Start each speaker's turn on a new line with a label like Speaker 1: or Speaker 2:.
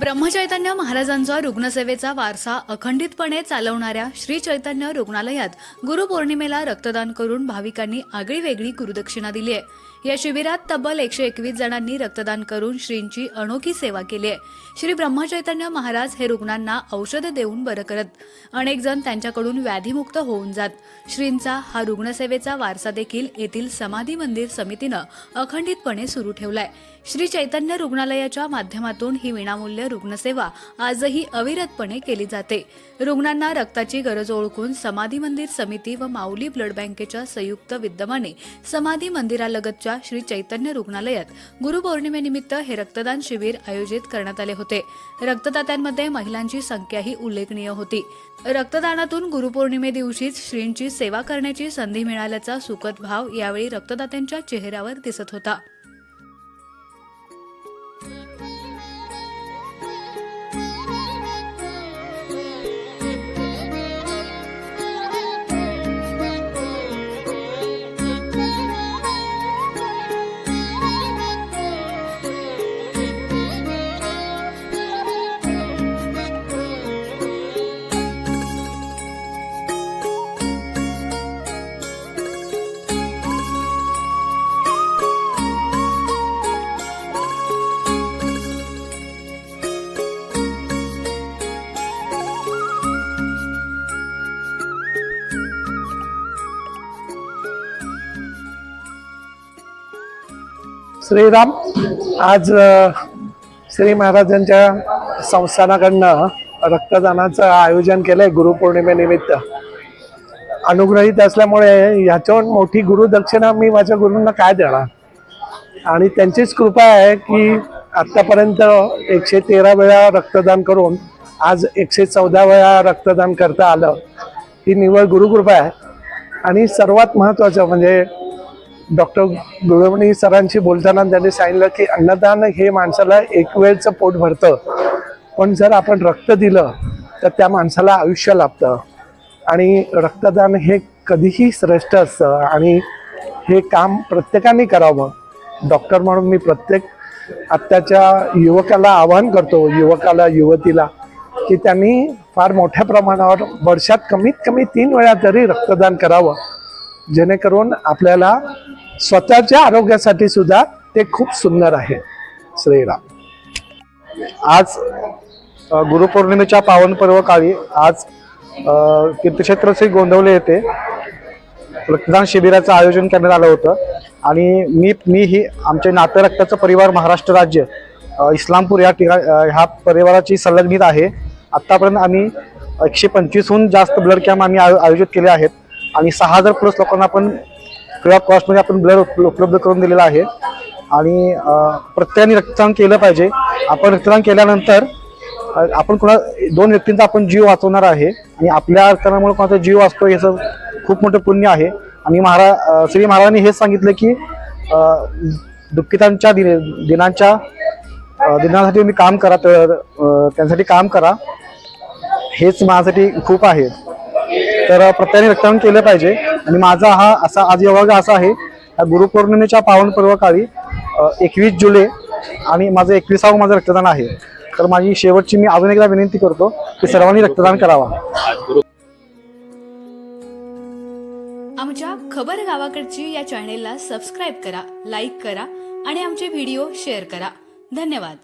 Speaker 1: ब्रह्मचैतन्य महाराजांचा रुग्णसेवेचा वारसा अखंडितपणे चालवणाऱ्या श्री चैतन्य रुग्णालयात गुरुपौर्णिमेला रक्तदान करून भाविकांनी आगळीवेगळी गुरुदक्षिणा दिली आहे. या शिबिरात तब्बल एकशे एकवीस जणांनी रक्तदान करून श्रींची अनोखी सेवा केली आहे. श्री ब्रह्मचैतन्य महाराज हे रुग्णांना औषध देऊन बरं करत अनेक जण त्यांच्याकडून व्याधीमुक्त होऊन जात. श्रींचा हा रुग्णसेवेचा वारसा देखील येथील समाधी मंदिर समितीनं अखंडितपणे सुरू ठेवलाय. श्री चैतन्य रुग्णालयाच्या माध्यमातून ही विनामूल्य रुग्णसेवा आजही अविरतपणे केली जाते. रुग्णांना रक्ताची गरज ओळखून समाधी मंदिर समिती व माऊली ब्लड बँकेच्या संयुक्त विद्यमाने समाधी मंदिरालगतच्या श्री चैतन्य रुग्णालयात गुरुपौर्णिमेनिमित्त हे रक्तदान शिबिर आयोजित करण्यात आले होते. रक्तदात्यांमध्ये महिलांची संख्याही उल्लेखनीय होती. रक्तदानातून गुरुपौर्णिमे दिवशीच श्रींची सेवा करण्याची संधी मिळाल्याचा सुखद भाव यावेळी रक्तदात्यांच्या चेहऱ्यावर दिसत होता.
Speaker 2: श्रीराम. आज श्री महाराजांच्या संस्थानाकडनं रक्तदानाचं आयोजन केलं आहे गुरुपौर्णिमेनिमित्त अनुग्रहित असल्यामुळे ह्याच्यावर मोठी गुरुदक्षिणा मी माझ्या गुरूंना काय देणार? आणि त्यांचीच कृपा आहे की आत्तापर्यंत एकशे तेरा वेळा रक्तदान करून आज एकशे चौदा वेळा रक्तदान करता आलं. ही निवड गुरुकृपा आहे. आणि सर्वात महत्त्वाचं म्हणजे डॉक्टर गुळवणी सरांशी बोलताना त्यांनी सांगितलं की अन्नदान हे माणसाला एक वेळचं पोट भरतं. पण जर आपण रक्त दिलं तर त्या माणसाला आयुष्य लाभतं. आणि रक्तदान हे कधीही श्रेष्ठ असतं. आणि हे काम प्रत्येकाने करावं. डॉक्टर म्हणून मी प्रत्येक आत्ताच्या युवकाला आवाहन करतो युवकाला युवतीला की त्यांनी फार मोठ्या प्रमाणावर वर्षात कमीत कमी तीन वेळा तरी रक्तदान करावं. जेणेकरून आपल्याला स्वतःच्या आरोग्यासाठी सुद्धा ते खूप सुंदर आहे. श्रीराम.
Speaker 3: आज गुरुपौर्णिमेच्या पावन पर्व काळी आज तीर्थक्षेत्र श्री गोंदवले येथे रक्तदान शिबिराचं आयोजन करण्यात आलं होतं. आणि मी मी ही आमचे नातं रक्ताचं परिवार महाराष्ट्र राज्य इस्लामपूर या ठिकाणी ह्या परिवाराची संलग्नित आहे. आत्तापर्यंत आम्ही एकशे पंचवीसहून जास्त ब्लड कॅम्प आम्ही आयोजित केले आहेत. आणि सहा हजार प्लस लोकांना आपण फ्री ऑफ कॉस्टमध्ये आपण ब्लड उपलब्ध करून दिलेलं आहे. आणि प्रत्येकाने रक्तदान केलं पाहिजे. आपण रक्तदान केल्यानंतर आपण कोणा दोन व्यक्तींचा आपण जीव वाचवणार आहे. आणि आपल्या रक्तदानामुळे कोणाचा जीव वाचतो याचं खूप मोठं पुण्य आहे. आणि महारा श्री महाराजांनी हेच सांगितलं की दुःखितांच्या दिन दिनांच्या दिनासाठी तुम्ही काम करा तर त्यांच्यासाठी काम करा. हेच माझ्यासाठी खूप आहे. तर प्रत्येकाने रक्तदान केलं पाहिजे. आणि माझा हा असा आज योगा असा आहे गुरुपौर्णिमेच्या पावन पर्व काळी एकवीस जुलै आणि माझं एकविसावं माझं रक्तदान आहे. तर माझी शेवटची मी अजून एकदा विनंती करतो की सर्वांनी रक्तदान करावा.
Speaker 1: आमच्या खबर गावाकडची या चॅनेलला सबस्क्राईब करा लाईक करा आणि आमचे व्हिडिओ शेअर करा. धन्यवाद.